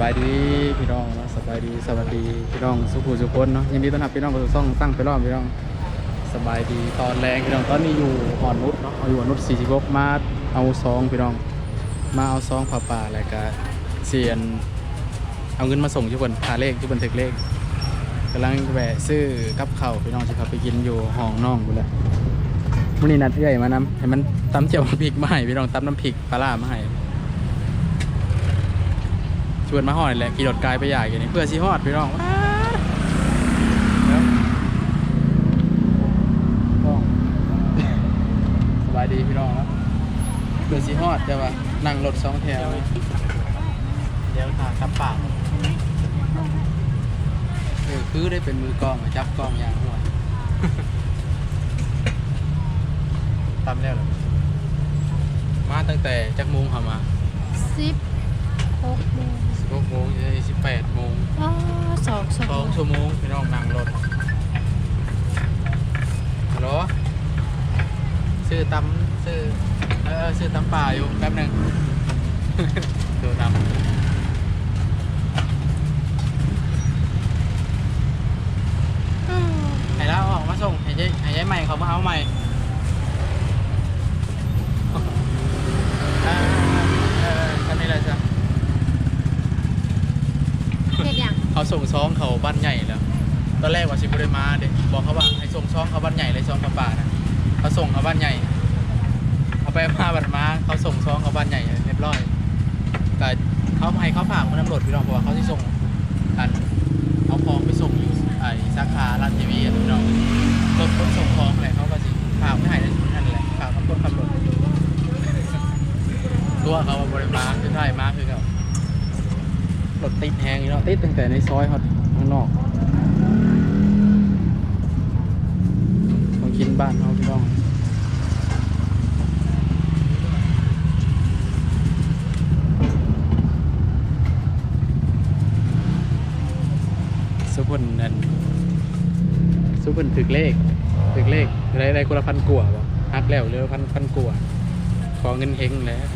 บายดีพี่น้องเนาะสบายดีสวัสดีพี่น้องสุขุสุขคนเนาะยินดีต้อนรับพี่น้องเข้าสู่ช่องตั้งไปรอบพี่น้องสบายดีตอนแรงพี่น้องตอนนี้อยู่หอนนุชเนาะเอาอยู่หอนนุช46มาเอาซองพี่น้อง มาเอาซองผ้าป่าแล้วก็เสียน เอาเงินมาส่งที่บนหาเลขที่บนถึกเลขกำลังแวะซื้อกับเข้าพี่น้องสิครับไปกินอยู่ห้องน้องกูแหละมื้อนี้นัดเอื้อยมานำให้มันตำเจียวพริกมาให้พี่น้องตำน้ำพริกปลาร้ามาให้ ชวนมาหอดแหละขี่รถไกลไปใหญ่กันนี่เพื่อซีฮอดพี่น้องสบายดีพี่น้องแล้วเพื่อซีฮอดแต่ว่านั่งรถสองแถวเดี๋ยวทางกับปากเออคือได้เป็นมือกองจับกองอย่างหัวตามแล้วหรอมาตั้งแต่จักมุงเข้ามาสิบ หกโมงสิบหกโมงสิบแปดโมงอ๋อสองชั่วสโมองงชั่วโมงพี่น้องนั่งรถฮัลโหลซื้อตำซื้อเออเออซื้อตำป่าอยู่แป๊บหนึงดูตำให้แล้วออกมาส่งให้ยายให้ยายใหม่เขามาเอาใหม่อ่าเออคันนี้แหละจ้ะ เฮ็ดหยังเขาส่งซองเขาบ้านใหญ่แล้ว ตอนแรกว่าสิบริมาเด็กบอกเขาว่าให้ส่งซองเขาบ้านใหญ่เลยซองป่าป่านะเขาส่งเขาบ้านใหญ่เอาไปมาบัดมาเขาส่งซองเขาบ้านใหญ่เรียบร้อย แต่เขาให้เขาฝากมันตำรวจพี่น้องบอกว่าเขาที่ส่งกันเอาของไปส่งอยู่ไอ้สาขาลาดทีวีพี่น้องรถคนส่งของอะไรเขาก็สิฝากไม่ให้ในนั่นแหละฝากกับคนขับรถตัวเขาว่าบริมาคือไทยมาคือเขา รถติดแหงอยู่เนาะติดตั้งแต่ในซอยฮอดข้างนอกของกินบ้านเขาพี่น้องสุพนนั่นสุพนถึกเลขถึกเลขได้ได้คนละพันกว่าบ่ฮักแล้วเหลือพันพันกว่าขอเงินเฮงแล้ว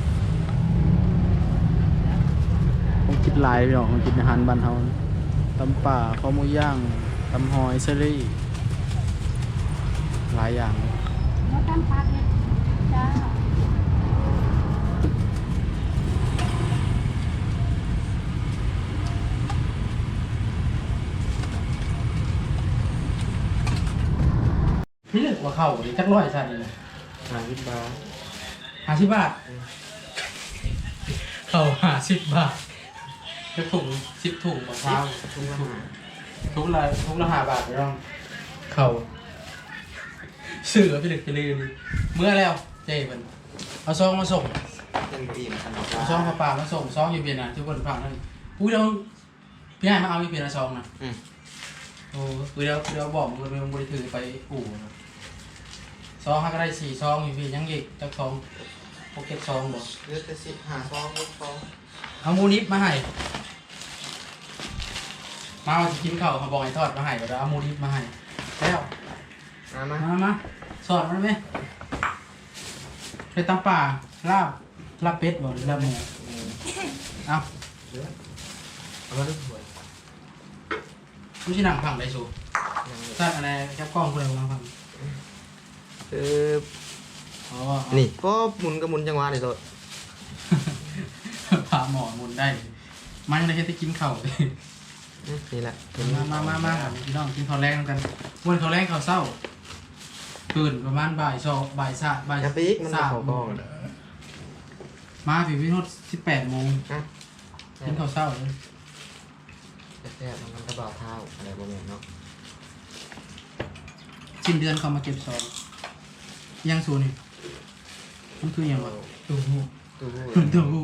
ผมคิดหลายพี่น้องผมกินอาหารบ้านเฮาตำป่าข้าวหมูย่างตำหอยเซรี่หลายอย่างเลยบ่ตามปากเนี่ยจ้าพี่เลือกว่าเข้าดิจักร้อยสั่นเลยหาวิบาห้าสิบบาทเข้าห้าสิบบาท จะถุงสิบถุงมะพร้าวทุ่งละหาทุกละทุกละห้าบาทพี่น้องเข้าซื้อพี่เลือกไปเลยดิเมื่อแล้วเจ๊มันเอาซองมาส่งเป็นบีมกันบอกเอาว่าซองผ้าป่ามาส่งซองอยู่เวียนนะทุกคนฟังนั่นอุ้ยเราพี่ให้มาเอาอยู่เวียนนะซองนะอืมโอ้คือเดี๋ยวเดี๋ยวบอกมึงมึงบริถือไปอู่นะซองห้าก็ได้สี่ซองอยู่พี่ยังอีกจักซองโปเก็ตซองบอก เลือกแต่สิบหาซองลูกซองเอาหมูนิฟมาให้ มาเอาสิกินข้าวเขาบอกให้ทอดมาให้ก็เดี๋ยวเอาหมูนิฟมาให้แล้วมามามามาสอดมันไหมไปตำป่าลาบลาบเป็ดบ่หรือลาบหมูเอาเอามาลูกหวยไม่ใช่หนังผังได้สูสัตว์อะไรแคบกล้องกูเลยกำลังฟังเอออ๋อนี่ก็หมุนกับหมุนจังหวะนี่โดดพาหมอหมุนได้ มันเลยแค่ที่กินข้าวเลย นี่แหละมามามามาพี่น้องกินข้าวแรงกันวันข้าวแรงข้าวเศร้าตื่นประมาณบ่ายสองบ่ายสามบ่ายอย่าปีกมันสามเข้ากล้องมาพี่พี่นุชสิบแปดโมงฮะกินข้าวเศร้าเลยแซ่บๆมันกระเป๋าเท้าอะไรประมาณเนาะสิ้นเดือนเขามาเก็บซองยังศูนย์นี่มันคือยังวะตู้หูตู้ตู้หู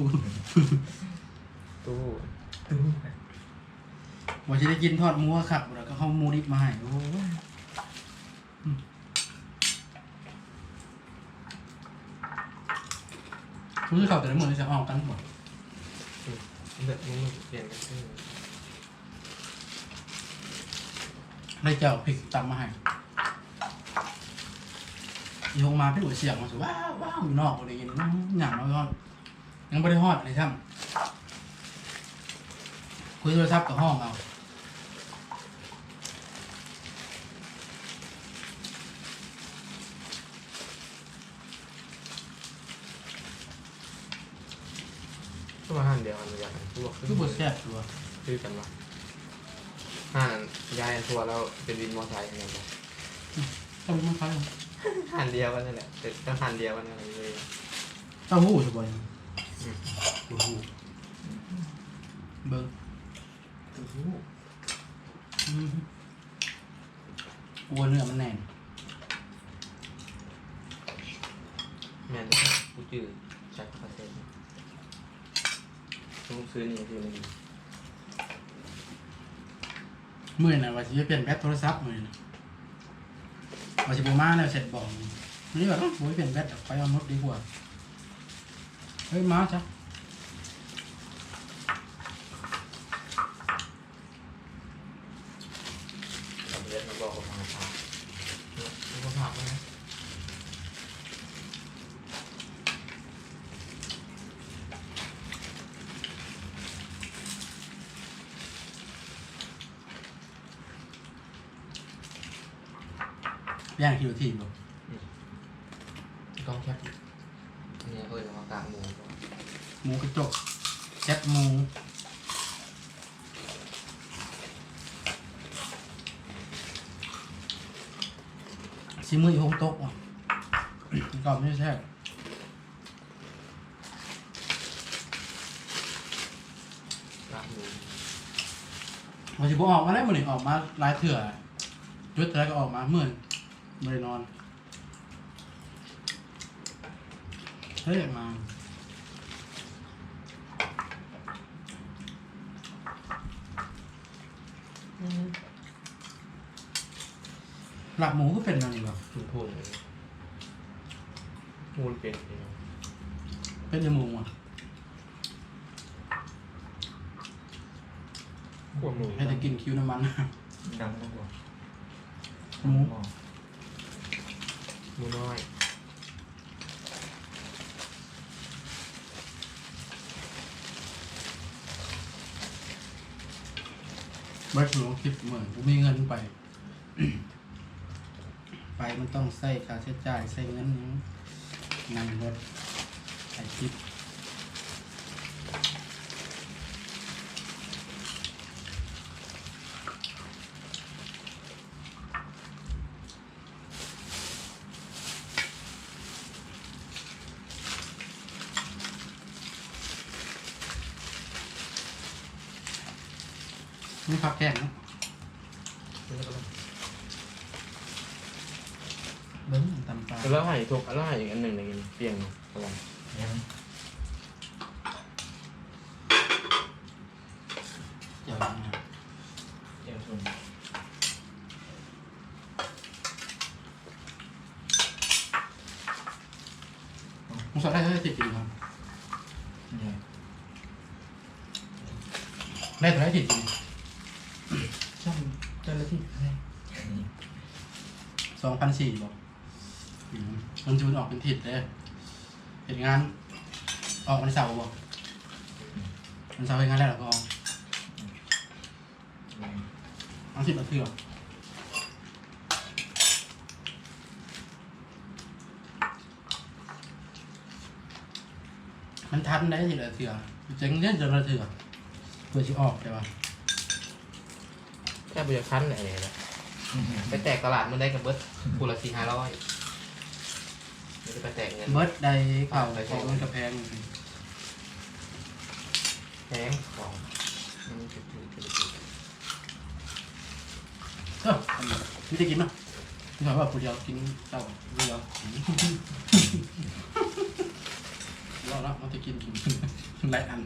ตู้ ว่าจะได้กินทอดหมูครับแล้วก็เข้าหมูนิบมาให้โอ้โหอืมรู้สึกเขาแต่ละหมดเลยจะออกกันหมดแบบนี้มันเปลี่ยนกันขึ้นได้เจ้าพริกตำมาให้ยงมาพี่หัวเสียงมาสุว้าวว้าวอยู่นอกเลยยินอย่างน้อยก็ยังไม่ได้ฮอดเลยท่านคุยโทรศัพท์กับห้องเอา ก็มาห้านเดียวกันอย่างที่บอกคือบทแซ่บตัวชื่อกันว่าห้านยายอันทัวร์แล้วเป็นวินมอเตอร์ไซค์ไงบอกต้องมันคล้ายห้านเดียวกันนั่นแหละแต่ก็ห้านเดียวกันนั่นเลยเต้าหู้สบายเต้าหู้เบิ้งอืมกลัวเนื้อมันแน่นแม่นกูจืดใช้คาเฟ่ ต้องซื้อนี่ซื้อนี่มื่อน่ะว่าจะเปลี่ยนแบตโทรศัพท์มื่อน่ะว่าจะบูมาแล้วเสร็จบอกนี่ว่าโอ้ยเปลี่ยนแบตเอาไปเอามดดีกว่าเฮ้ยมาจ้ะ สำเร็จมันบอกกับมาพามันก็พาไปนะ ย่างคิวทีบอกต้องแคบอันนี้เออมากางหมูก่อนหมูกระจกแคบหมูชิมืออยู่ห้องโต๊ะอะก่อนไม่ใช่กางหมูมันจะบออกมาได้มันนี่ออกมาหลายเถื่อจุดเถื่อก็ออกมาเมื่อน ไม่ได้นอนเฮ้ยมาหลับหมูก็เป็นอะไรแบบคุณพูดเลยมูลเป็นเองเป็นจมูกอะพวกหมูให้จะกินคิ้วน้ำมันดังนะพวกหมู หมูน้อยบัตรหลวงคลิปเหมือนกูมีเงินไป ไปมันต้องใส่ค่าใช้จ่ายใส่เงินนั่งรถใส่คลิป นี่พักแก้มเนาะเบิ้งตำปลาแล้วให้ทุกแล้วให้อีกอันหนึ่งในกินเปลี่ยนอะไรเดี๋ยวนะเปลี่ยนส่วนผมสอบได้เท่าไหร่ติดจริงครับได้เท่าไหร่ติดจริง ช่างเจ้าหน้าที่อะไรสองพันสี่บอกอืมมันจูนออกเป็นทิศเลยเห็นงาน ออกวันเสาร์บอกวันเสาร์เห็นงานได้หรอก็ออกเอาสิบนาทีเหรอมันทันได้ทีละเถื่อเจ๊งเล่นจนละเถื่อเพื่อที่ออกใช่ปะ แค่บุญคั้นอะไรนะไปแตกตลาดมันได้กับเบิร์ดคูละสี่ห้าร้อยไม่ได้ไปแตกเงินเบิร์ดได้เข่าของมันกระแพงแพงของมันจะถือจะถือเออไม่ได้กินเนาะไม่ใช่ว่าผู้เดียวกินเจ้าผู้เดียวเราละมันจะกินกินหลายอัน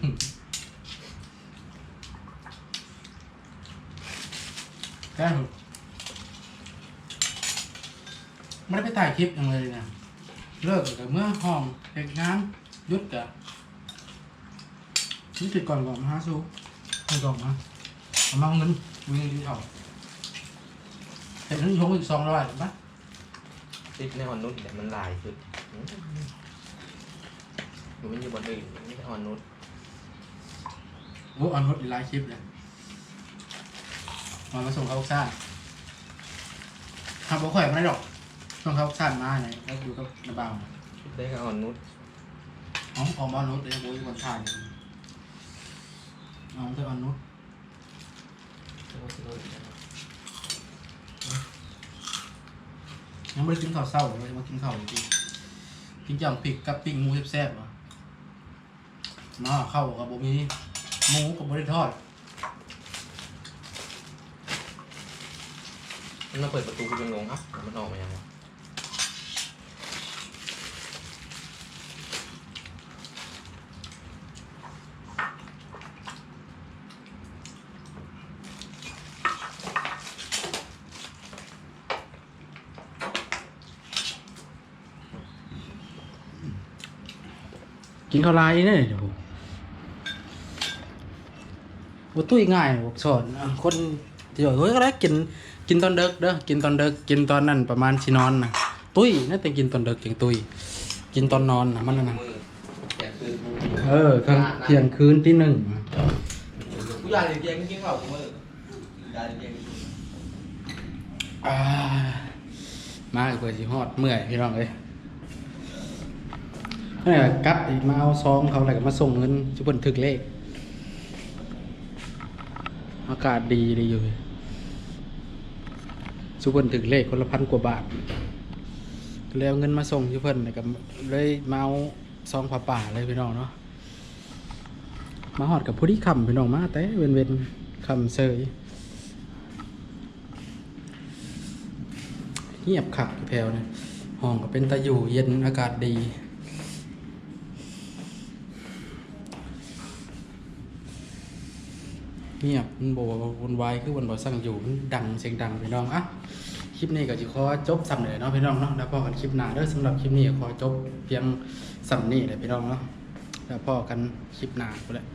แค่ไม่ได้ไปถ่ายคลิปอย่างเลยนะเลิกกับเมื่อห้องเอกงานหยุดกะนี่ติดก่อนก่อนมาหาสู้ให้ก่อนมาเอามาเอาเงินวิ่งดีเอาเห็นนี่ชงอีกสองร้อยปะติดในออนนุชเนี่ยมันลายสุดหรือมันอยู่บนอื่นมันไม่ใช่ออนนุชโอ้ออนรถอีกหลายคลิปเลยอ มามาส่งเขาซ่านทำบ่ข่อยมาได้ดอกส่งเขาซ่านมาเนี่ยแล้วอยู่กับนาบ่าวได้ก็อ่อนนุชอ๋อของบ้านนุชเลยโว้ยคนถ่ายอ๋อเธอออนนุชยังไม่ได้กินข้าวเศร้าเลยมากินข้าวจริงกินจังพริกกับปิ้งหมูแซ่บๆว่ะมาเข้าวกับบ่มีหมูกับบ่ได้ทอด มันมาเปิดประตูกูยังงงอะมันออกมายังไงกินข้าวลายนี่เดี๋ยวบ่ตุ้ยง่ายสอนคนที่ว่เฮ้ยก็ได้กิน กินตอนเด็กเด้อกินตอนเด็กกินตอนนั้นประมาณสินอนน่ะตุ้ยน่าจะกินตอนเด็กจังตุ้ยกินตอนนอนน่ะมันน่ะนะมือแกคือกูเออครับเที่ยงคืนที่หนึ่งกูอยากเรียนกินข้าวกูมืออยากเรียนอ่ามาเปิดสิฮอดเมื่อยพี่น้องเอ้ยนี่นแหละกลับอีกมาเอาซองเขาอะไรก็มาส่งเงินจุบนถึกเลข อากาศดีดีอยู่ สุพจนถึงเลขคนละพันกว่าบาทก็เลยเอาเงินมาส่งสุเพิ่นแล้วก็เลยมาเอาซองผ้าป่าเลยพี่น้องเนาะมาหอดกับผู้ที่คำพี่น้องมาแต่เว้นเว้นๆคำเซยเงียบขับแถวเนี่ยห้องก็เป็นตะอยู่เย็นอากาศดี เงียบมันบอกว่าวนวายคือวันบ่สั่งอยู่มันดังเสียงดังพี่น้องอะคลิปนี้ก็จะขอจบสำเร็จเนาะพี่น้องเนาะแล้วพอกันคลิปหน้าเด้อสำหรับคลิปนี้ขอจบเพียงสำนี้เลยพี่น้องเนาะแล้วพอกันคลิปหน้าไปเลย